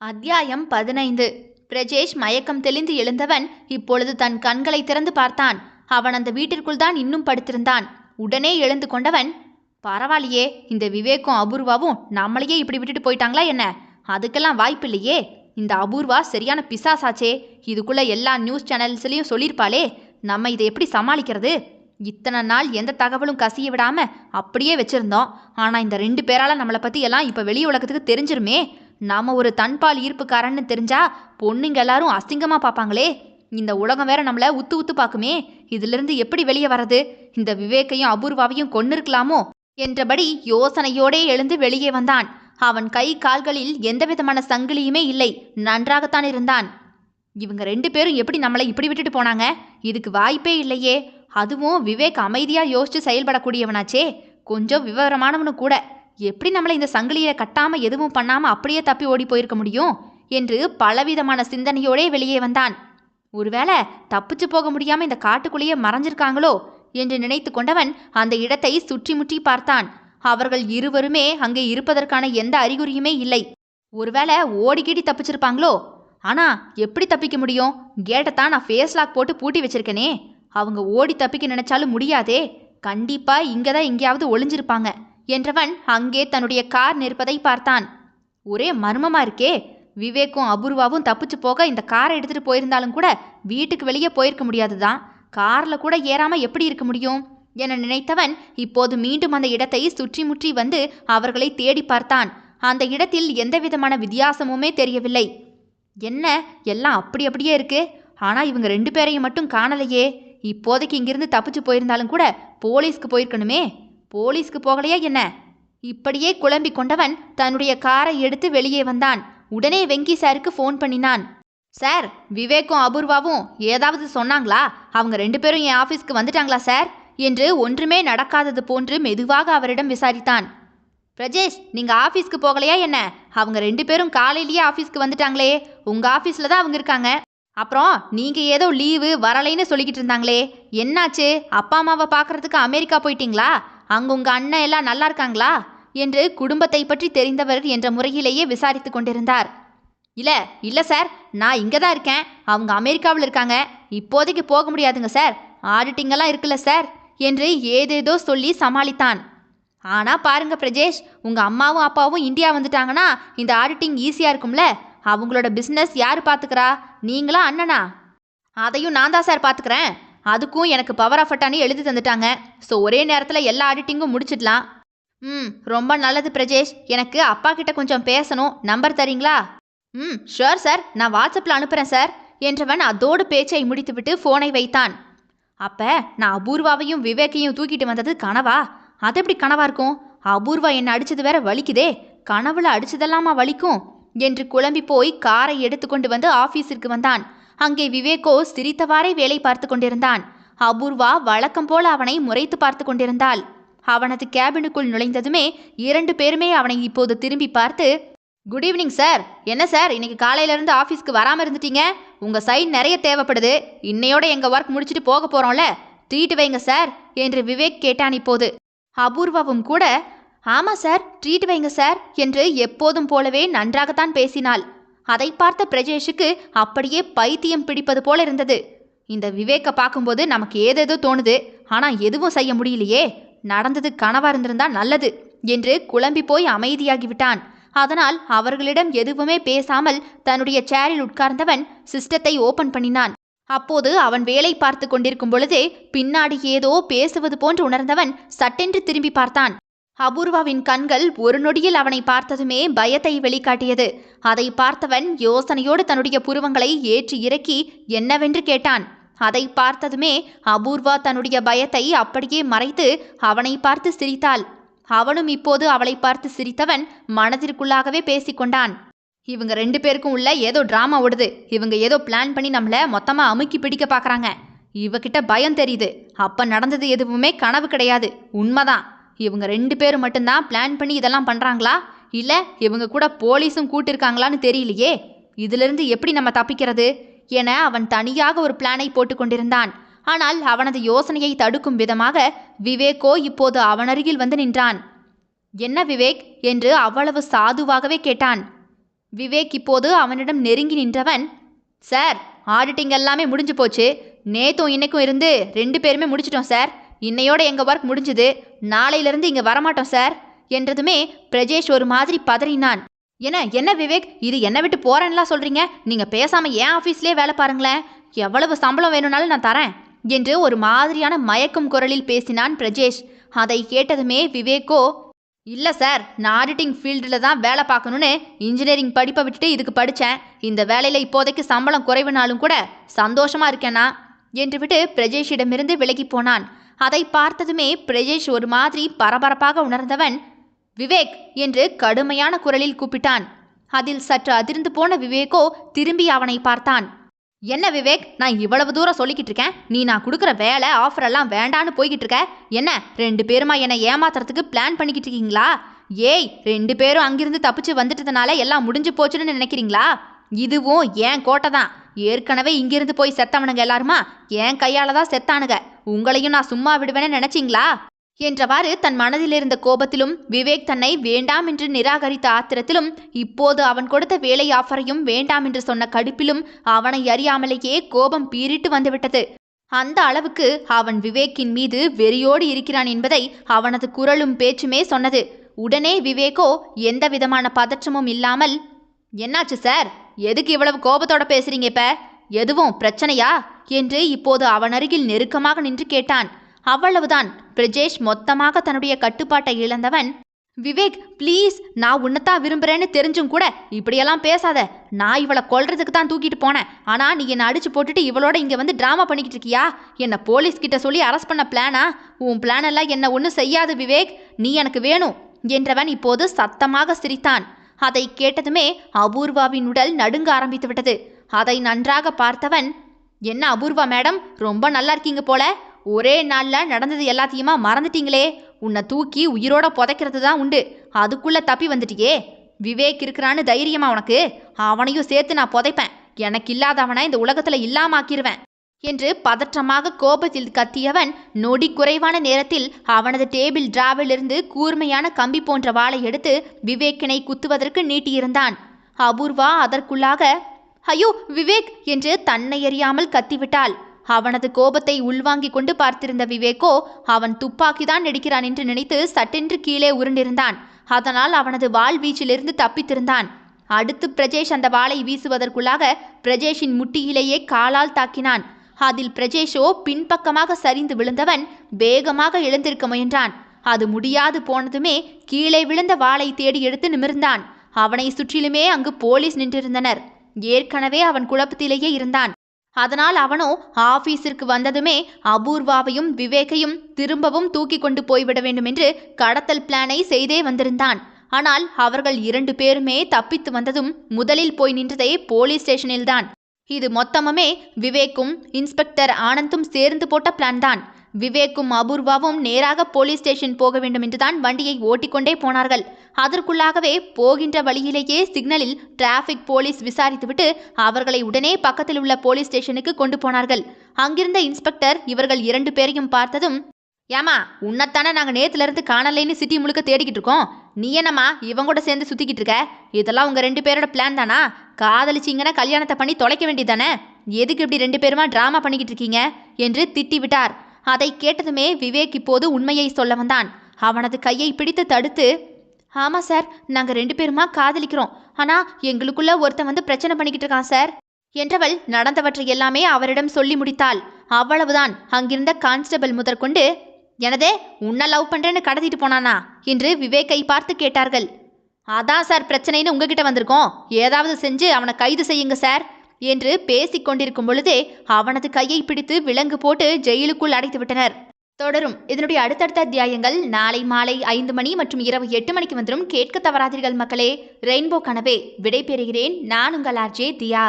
அத்தியாயம் பதினைந்து. பிரஜேஷ் மயக்கம் தெளிந்து எழுந்தவன் இப்பொழுது தன் கண்களை திறந்து பார்த்தான். அவன் அந்த வீட்டிற்குள் தான் இன்னும் படுத்திருந்தான். உடனே எழுந்து கொண்டவன் பரவாயில்லையே இந்த விவேக்கும் அபூர்வாவும் நம்மளையே இப்படி விட்டுட்டு போயிட்டாங்களா என்ன? அதுக்கெல்லாம் வாய்ப்பில்லையே இந்த அபூர்வா சரியான பிசாசாச்சே. இதுக்குள்ள எல்லா நியூஸ் சேனல்ஸ்லையும் சொல்லியிருப்பாளே. நம்ம இதை எப்படி சமாளிக்கிறது? இத்தனை நாள் எந்த தகவலும் கசிய விடாம அப்படியே வச்சிருந்தோம். ஆனா இந்த ரெண்டு பேரால நம்மளை பத்தி எல்லாம் இப்ப வெளி உலகத்துக்கு தெரிஞ்சிருமே. நாம் ஒரு தன்பால் ஈர்ப்புக்காரன்னு தெரிஞ்சா பொண்ணுங்க எல்லாரும் அசிங்கமாக பார்ப்பாங்களே. இந்த உலகம் வேற நம்மளை உத்து உத்து பார்க்குமே. இதிலிருந்து எப்படி வெளியே வர்றது? இந்த விவேக்கையும் அபூர்வாவையும் கொன்னிருக்கலாமோ? என்றபடி யோசனையோடே எழுந்து வெளியே வந்தான். அவன் கை கால்களில் எந்தவிதமான சங்கிலியுமே இல்லை. நன்றாகத்தான் இருந்தான். இவங்க ரெண்டு பேரும் எப்படி நம்மளை இப்படி விட்டுட்டு போனாங்க? இதுக்கு வாய்ப்பே இல்லையே. அதுவும் விவேக் அமைதியாக யோசிச்சு செயல்படக்கூடியவனாச்சே. கொஞ்சம் விவரமானவனு கூட. எப்படி நம்மளை இந்த சங்கிலியில கட்டாம எதுவும் பண்ணாம அப்படியே தப்பி ஓடி போயிருக்க முடியும்? என்று பலவிதமான சிந்தனையோடே வெளியே வந்தான். ஒருவேளை தப்பிச்சு போக முடியாம இந்த காட்டுக்குள்ளேயே மறைஞ்சிருக்காங்களோ? என்று நினைத்து கொண்டவன் அந்த இடத்தை சுற்றி முற்றி பார்த்தான். அவர்கள் இருவருமே அங்கே இருப்பதற்கான எந்த அறிகுறியுமே இல்லை. ஒருவேளை ஓடிக்கிடி தப்பிச்சிருப்பாங்களோ? ஆனா எப்படி தப்பிக்க முடியும்? கேட்டை தான் நான் ஃபேஸ் லாக் போட்டு பூட்டி வச்சிருக்கேனே. அவங்க ஓடி தப்பிக்க நினைச்சாலும் முடியாதே. கண்டிப்பா இங்கே தான் எங்கேயாவது ஒளிஞ்சிருப்பாங்க. என்றவன் அங்கே தன்னுடைய கார் நிற்பதை பார்த்தான். ஒரே மர்மமா இருக்கே. விவேக்கும் அபூர்வாவும் தப்பிச்சு போக இந்த காரை எடுத்துட்டு போயிருந்தாலும் கூட வீட்டுக்கு வெளியே போயிருக்க முடியாதுதான். காரில் கூட ஏறாம எப்படி இருக்க முடியும்? என நினைத்தவன் இப்போது மீண்டும் அந்த இடத்தை சுற்றி முற்றி வந்து அவர்களை தேடி பார்த்தான். அந்த இடத்தில் எந்தவிதமான வித்தியாசமுமே தெரியவில்லை. என்ன? எல்லாம் அப்படி அப்படியே இருக்கு? ஆனா இவங்க ரெண்டு பேரையும் மட்டும் காணலையே. இப்போதைக்கு இங்கிருந்து தப்பிச்சு போயிருந்தாலும் கூட போலீஸ்க்கு போயிருக்கணுமே? போலீஸ்க்கு போகலையா என்ன? இப்படியே குழம்பி கொண்டவன் தன்னுடைய காரை எடுத்து வெளியே வந்தான். உடனே வெங்கி சாருக்கு ஃபோன் பண்ணினான். சார் விவேக்கும் அபூர்வாவும் ஏதாவது சொன்னாங்களா? அவங்க ரெண்டு பேரும் என் ஆஃபீஸ்க்கு வந்துட்டாங்களா சார்? என்று ஒன்றுமே நடக்காதது போன்று மெதுவாக அவரிடம் விசாரித்தான். பிரஜேஷ் நீங்க ஆஃபீஸ்க்கு போகலையா என்ன? அவங்க ரெண்டு பேரும் காலையிலேயே ஆஃபீஸ்க்கு வந்துட்டாங்களே. உங்க ஆஃபீஸில் தான் அவங்க இருக்காங்க. அப்புறம் நீங்க ஏதோ லீவு வரலைன்னு சொல்லிக்கிட்டு இருந்தாங்களே. என்னாச்சு? அப்பா அம்மாவை பார்க்கறதுக்கு அமெரிக்கா போயிட்டீங்களா? அங்கு உங்க அண்ணன் எல்லாம் நல்லா இருக்காங்களா? என்று குடும்பத்தை பற்றி தெரிந்தவர் என்ற முறையிலேயே விசாரித்து கொண்டிருந்தார். இல்ல இல்ல சார். நான் இங்க தான் இருக்கேன். அவங்க அமெரிக்காவில் இருக்காங்க. இப்போதைக்கு போக முடியாதுங்க சார். ஆடிட்டிங்கெல்லாம் இருக்குல்ல சார் என்று ஏதேதோ சொல்லி சமாளித்தான். ஆனா பாருங்க பிரஜேஷ் உங்க அம்மாவும் அப்பாவும் இந்தியா வந்துட்டாங்கன்னா இந்த ஆடிட்டிங் ஈஸியா இருக்கும்ல. அவங்களோட பிஸ்னஸ் யார் பார்த்துக்கிறா நீங்களா அண்ணனா? அதையும் நான் தான் சார் பார்த்துக்கிறேன் அதுக்கும் எனக்கு பவர் ஆஃப் அட்டானி எழுதி தந்துட்டாங்க. ஸோ ஒரே நேரத்தில் எல்லா ஆடிட்டிங்கும் முடிச்சிடலாம். ம் ரொம்ப நல்லது பிரஜேஷ். எனக்கு அப்பா கிட்ட கொஞ்சம் பேசணும். நம்பர் தரீங்களா? ம் ஷுவர் சார் நான் வாட்ஸ்அப்பில் அனுப்புகிறேன் சார் என்றவன் அதோடு பேச்சை முடித்துவிட்டு ஃபோனை வைத்தான். அப்போ நான் அபூர்வாவையும் விவேக்கையும் தூக்கிட்டு வந்தது கனவா? அது எப்படி கனவா இருக்கும்? அபூர்வா என்னை அடிச்சது வேற வலிக்குதே. கனவுல அடிச்சதெல்லாமா வலிக்கும்? என்று குழம்பி போய் காரை எடுத்துக்கொண்டு வந்து ஆஃபீஸிற்கு வந்தான். அங்கே விவேக்கோ சிரித்தவாறே வேலை பார்த்து கொண்டிருந்தான். அபூர்வா வழக்கம் போல அவனை முறைத்து பார்த்து கொண்டிருந்தாள். அவனது கேபினுக்குள் நுழைந்ததுமே இரண்டு பேருமே அவனை இப்போது திரும்பி பார்த்து குட் ஈவினிங் சார். என்ன சார் இன்னைக்கு காலையில இருந்து ஆஃபீஸ்க்கு வராமல் இருந்துட்டீங்க? உங்கள் சைன் நிறைய தேவைப்படுது. இன்னையோட எங்கள் ஒர்க் முடிச்சுட்டு போக போகிறோம்ல ட்ரீட் வைங்க சார் என்று விவேக் கேட்டான் இப்போது. அபூர்வாவும் கூட ஆமா சார் ட்ரீட் வைங்க சார் என்று எப்போதும் போலவே நன்றாகத்தான் பேசினாள். அதை பார்த்த பிரஜேஷுக்கு அப்படியே பைத்தியம் பிடிப்பது போல இருந்தது. இந்த விவேக்க பார்க்கும்போது நமக்கு ஏதேதோ தோணுது. ஆனால் எதுவும் செய்ய முடியலையே. நடந்தது கனவா இருந்திருந்தா நல்லது என்று குழம்பி போய் அமைதியாகிவிட்டான். அதனால் அவர்களிடம் எதுவுமே பேசாமல் தன்னுடைய சேரில் உட்கார்ந்தவன் சிஸ்டத்தை ஓபன் பண்ணினான். அப்போது அவன் வேலை பார்த்து கொண்டிருக்கும் பொழுதே பின்னாடி ஏதோ பேசுவது போன்று உணர்ந்தவன் சட்டென்று திரும்பி பார்த்தான். அபூர்வாவின் கண்கள் ஒரு நொடியில் அவனை பார்த்ததுமே பயத்தை வெளிக்காட்டியது. அதை பார்த்தவன் யோசனையோடு தன்னுடைய புருவங்களை ஏற்றி இறக்கி என்னவென்று கேட்டான்? அதை பார்த்ததுமே அபூர்வா தன்னுடைய பயத்தை அப்படியே மறைத்து அவனை பார்த்து சிரித்தாள். அவனும் இப்போது அவளை பார்த்து சிரித்தவன் மனதிற்குள்ளாகவே பேசிக்கொண்டான் இவங்க ரெண்டு பேருக்கும் உள்ள ஏதோ டிராமா ஓடுது. இவங்க ஏதோ பிளான் பண்ணி நம்மள மொத்தமா அமுக்கி பிடிக்க பார்க்குறாங்க இவகிட்ட பயம் தெரியுது. அப்ப நடந்தது எதுவுமே கனவு கிடையாது. உண்மைதான். இவங்க ரெண்டு பேரும் மட்டும்தான் பிளான் பண்ணி இதெல்லாம் பண்ணுறாங்களா இல்லை இவங்க கூட போலீஸும் கூட்டிருக்காங்களான்னு தெரியலையே? இதிலிருந்து எப்படி நம்ம தப்பிக்கிறது? என அவன் தனியாக ஒரு பிளானை போட்டுக்கொண்டிருந்தான் ஆனால் அவனது யோசனையை தடுக்கும் விதமாக விவேக்கோ இப்போது அவனருகில் வந்து நின்றான். என்ன விவேக்? என்று அவ்வளவு சாதுவாகவே கேட்டான். விவேக் இப்போது அவனிடம் நெருங்கி நின்றவன் சார் ஆடிட்டிங் எல்லாமே முடிஞ்சு போச்சு. நேத்தும் இன்னைக்கும் இருந்து ரெண்டு பேருமே முடிச்சிட்டோம் சார். இன்னையோட எங்கள் ஒர்க் முடிஞ்சுது. நாளையிலிருந்து இங்கே வரமாட்டோம் சார் என்றதுமே பிரஜேஷ் ஒரு மாதிரி பதறினான். என்ன என்ன விவேக்? இது என்ன விட்டு போறேன்லாம் சொல்றீங்க? நீங்க பேசாம ஏன் ஆஃபீஸ்லேயே வேலை பாருங்களேன். எவ்வளவு சம்பளம் வேணும்னாலும் நான் தரேன் என்று ஒரு மாதிரியான மயக்கும் குரலில் பேசினான் பிரஜேஷ். அதை கேட்டதுமே விவேக்கோ இல்லை சார் நான் ஆடிட்டிங் ஃபீல்டில் தான் வேலை பார்க்கணுன்னு இன்ஜினியரிங் படிப்பை விட்டுட்டு இதுக்கு படித்தேன் இந்த வேலையில் இப்போதைக்கு சம்பளம் குறைவுனாலும் கூட சந்தோஷமாக இருக்கேனா என்று விட்டு பிரஜேஷிடமிருந்து விலகி போனான். அதை பார்த்ததுமே பிரஜேஷ் ஒரு மாதிரி பரபரப்பாக உணர்ந்தவன். விவேக்! என்று கடுமையான குரலில் கூப்பிட்டான். அதில் சற்று அதிர்ந்து போன விவேக்கோ திரும்பி அவனை பார்த்தான். என்ன விவேக் நான் இவ்வளவு தூரம் சொல்லிக்கிட்டு இருக்கேன். நீ நான் கொடுக்குற வேலை ஆஃபர் எல்லாம் வேண்டான்னு போய்கிட்டு இருக்க. என்ன ரெண்டு பேருமா என்னை ஏமாத்துறதுக்கு பிளான் பண்ணிக்கிட்டு இருக்கீங்களா? ஏய் ரெண்டு பேரும் அங்கிருந்து தப்பிச்சு வந்துட்டதுனால எல்லாம் முடிஞ்சு போச்சுன்னு நினைக்கிறீங்களா? இதுவும் ஏன் கோட்டை தான். ஏற்கனவே இங்கிருந்து போய் செத்தவனுங்க எல்லாருமா? என் கையால தான் செத்தானுங்க. உங்களையும் நான் சும்மா விடுவேன்னு நினைச்சிங்களா? என்றவாறு தன் மனதில் இருந்த கோபத்திலும் விவேக் தன்னை வேண்டாம் என்று நிராகரித்த ஆத்திரத்திலும் இப்போது அவன் கொடுத்த வேலை ஆஃபரையும் வேண்டாம் என்று சொன்ன கடுப்பிலும் அவனை அறியாமலேயே கோபம் பீறிட்டு வந்துவிட்டது. அந்த அளவுக்கு அவன் விவேக்கின் மீது வெறியோடு இருக்கிறான் என்பதை அவனது குரலும் பேச்சுமே சொன்னது. உடனே விவேக்கோ எந்த விதமான பதற்றமும் இல்லாமல் என்னாச்சு சார்? எதுக்கு இவ்வளவு கோபத்தோட பேசுறீங்க இப்ப? எதுவும் பிரச்சனையா? என்று இப்போது அவன் அருகில் நெருக்கமாக நின்று கேட்டான். அவ்வளவுதான். பிரஜேஷ் மொத்தமாக தன்னுடைய கட்டுப்பாட்டை இழந்தவன். விவேக் ப்ளீஸ் நான் உன்னைத்தான் விரும்புறேன்னு தெரிஞ்சும் கூட இப்படியெல்லாம் பேசாத. நான் இவளை கொல்றதுக்கு தான் தூக்கிட்டு போனேன். ஆனா நீ என்னை அடிச்சு போட்டுட்டு இவளோட இங்க வந்து டிராமா பண்ணிக்கிட்டு இருக்கியா? என்னை போலீஸ் கிட்ட சொல்லி அரெஸ்ட் பண்ண பிளானா உன் பிளான் எல்லாம் என்ன ஒன்றும் செய்யாது விவேக். நீ எனக்கு வேணும் என்றவன் இப்போது சத்தமாக சிரித்தான். அதை கேட்டதுமே அபூர்வாவின் உடல் நடுங்க ஆரம்பித்து விட்டது. அதை நன்றாக பார்த்தவன் என்ன அபூர்வா மேடம் ரொம்ப நல்லா இருக்கீங்க போல. ஒரே நாளில் நடந்தது எல்லாத்தையுமா மறந்துட்டீங்களே? உன்னை தூக்கி உயிரோட புதைக்கிறது தான் உண்டு. அதுக்குள்ள தப்பி வந்துட்டியே. விவேக் இருக்கிறான்னு தைரியமா உனக்கு? அவனையும் சேர்த்து நான் புதைப்பேன். எனக்கு இல்லாதவனை இந்த உலகத்துல இல்லாமாக்கிருவேன். என்று பதற்றமாக கோபத்தில் கத்தியவன் நொடி குறைவான நேரத்தில் அவனது டேபிள் டிராவிலிருந்து கூர்மையான கம்பி போன்ற வாளை எடுத்து விவேக்கினை குத்துவதற்கு நீட்டியிருந்தான். அபூர்வா அதற்குள்ளாக ஐயோ விவேக்! என்று தன்னை அறியாமல் கத்திவிட்டாள். அவனது கோபத்தை உள்வாங்கிக் கொண்டு பார்த்திருந்த விவேக்கோ அவன் துப்பாக்கிதான் எடுக்கிறான் என்று நினைத்து சட்டென்று கீழே உருண்டிருந்தான். அதனால் அவனது வாள் வீச்சிலிருந்து தப்பித்திருந்தான். அடுத்து பிரஜேஷ் அந்த வாளை வீசுவதற்குள்ளாக பிரஜேஷின் முட்டியிலேயே காலால் தாக்கினான். அதில் பிரஜேஷோ பின்பக்கமாக சரிந்து விழுந்தவன் வேகமாக எழுந்திருக்க முயன்றான். அது முடியாது போனதுமே கீழே விழுந்த வாளை தேடி எடுத்து நிமிர்ந்தான். அவனை சுற்றிலுமே அங்கு போலீஸ் நின்றிருந்தனர். ஏற்கனவே அவன் குழப்பத்திலேயே இருந்தான். அதனால் அவனோ ஆபீஸிற்கு வந்ததுமே அபூர்வாவையும் விவேக்கையும் திரும்பவும் தூக்கி கொண்டு போய்விட வேண்டும் என்று கடத்தல் பிளானை செய்தே வந்திருந்தான். ஆனால் அவர்கள் இரண்டு பேருமே தப்பித்து வந்ததும் முதலில் போய் நின்றதே போலீஸ் ஸ்டேஷனில்தான். இது மொத்தமுமே விவேக்கும் இன்ஸ்பெக்டர் ஆனந்தும் சேர்ந்து போட்ட பிளான் தான் விவேக்கும் அபூர்வாவும் நேராக போலீஸ் ஸ்டேஷன் போக வேண்டும் என்றுதான் வண்டியை ஓட்டிக்கொண்டே போனார்கள். அதற்குள்ளாகவே போகின்ற வழியிலேயே சிக்னலில் டிராஃபிக் போலீஸ் விசாரித்துவிட்டு அவர்களை உடனே பக்கத்தில் உள்ள போலீஸ் ஸ்டேஷனுக்கு கொண்டு போனார்கள். அங்கிருந்த இன்ஸ்பெக்டர் இவர்கள் இரண்டு பேரையும் பார்த்ததும் ஏமா உன்னைத்தானே நாங்கள் நேத்துல இருந்து காணலைன்னு சிட்டி முழுக்க தேடிக்கிட்டு இருக்கோம். நீ என்னம்மா இவங்க கூட சேர்ந்து சுத்திக்கிட்டு இருக்க? இதெல்லாம் உங்க ரெண்டு பேரோட பிளான் தானா? காதலிச்சிங்கன்னா கல்யாணத்தை பண்ணி தொலைக்க வேண்டியதானே எதுக்கு இப்படி ரெண்டு பேருமா டிராமா பண்ணிக்கிட்டு இருக்கீங்க? என்று திட்டி விட்டார் அதை கேட்டதுமே விவேக் இப்போது உண்மையை சொல்ல வந்தான். அவனது கையை பிடித்து தடுத்து ஆமாம் சார். நாங்கள் ரெண்டு பேருமா காதலிக்கிறோம். ஆனால் எங்களுக்குள்ள ஒருத்தன் வந்து பிரச்சனை பண்ணிக்கிட்டு இருக்கான் சார். என்றவள் நடந்தவற்றை எல்லாமே அவரிடம் சொல்லி முடித்தாள். அவ்வளவுதான். அங்கிருந்த கான்ஸ்டபிள் முதற்கொண்டு எனதே உன்னை லவ் பண்ணுறேன்னு கடத்திட்டு போனானா? என்று விவேக்கை பார்த்து கேட்டார்கள். அதான் சார். பிரச்சனைன்னு உங்ககிட்ட வந்திருக்கோம். ஏதாவது செஞ்சு அவனை கைது செய்யுங்க சார். என்று பேசிக் கொண்டிருக்கும் பொழுதே அவனது கையை பிடித்து விலங்கு போட்டு ஜெயிலுக்குள் அடைத்து விட்டனர் தொடரும். இதனுடைய அடுத்தடுத்த அத்தியாயங்கள் நாளை மாலை ஐந்து மணி மற்றும் இரவு எட்டு மணிக்கு வந்துடும் கேட்க தவறாதீர்கள் மக்களே. ரெயின்போ கனவே விடை பெறுகிறேன் நான் உங்கள் ஆர்ஜே தியா.